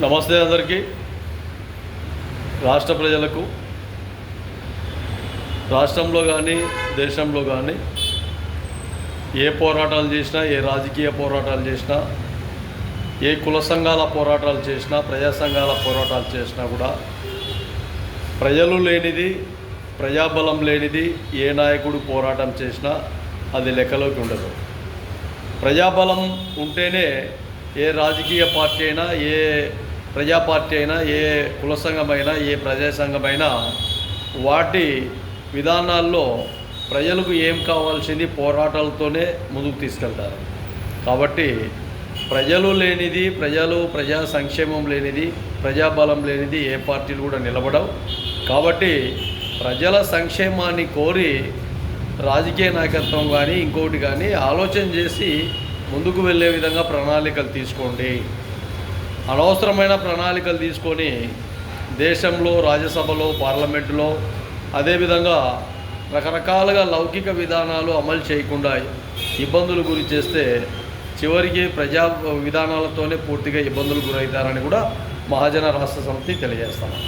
నమస్తే అందరికీ. రాష్ట్ర ప్రజలకు రాష్ట్రంలో కానీ దేశంలో కానీ ఏ పోరాటాలు చేసినా ఏ రాజకీయ పోరాటాలు చేసినా ఏ కుల సంఘాల పోరాటాలు చేసినా ప్రజా సంఘాల పోరాటాలు చేసినా కూడా ప్రజలు లేనిది ప్రజాబలం లేనిది ఏ నాయకుడు పోరాటం చేసినా అది లెక్కలోకి ఉండదు. ప్రజాబలం ఉంటేనే ఏ రాజకీయ పార్టీ అయినా ఏ ప్రజా పార్టీ అయినా ఏ కుల సంఘమైనా ఏ ప్రజా సంఘమైనా వాటి విధానాల్లో ప్రజలకు ఏం కావాల్సింది పోరాటాలతోనే ముందుకు తీసుకెళ్తారు. కాబట్టి ప్రజలు లేనిది ప్రజలు ప్రజా సంక్షేమం లేనిది ప్రజాబలం లేనిది ఏ పార్టీలు కూడా నిలబడవు. కాబట్టి ప్రజల సంక్షేమాన్ని కోరి రాజకీయ నాయకత్వం కానీ ఇంకోటి కానీ ఆలోచన చేసి ముందుకు వెళ్ళే విధంగా ప్రణాళికలు తీసుకోండి. అనవసరమైన ప్రణాళికలు తీసుకొని దేశంలో రాజ్యసభలో పార్లమెంటులో అదేవిధంగా రకరకాలుగా లౌకిక విధానాలు అమలు చేయకుండా ఇబ్బందులు గురి చేస్తే చివరికి ప్రజా విధానాలతోనే పూర్తిగా ఇబ్బందులు గురవుతారని కూడా మహాజన రాష్ట్ర సమితి తెలియజేస్తాను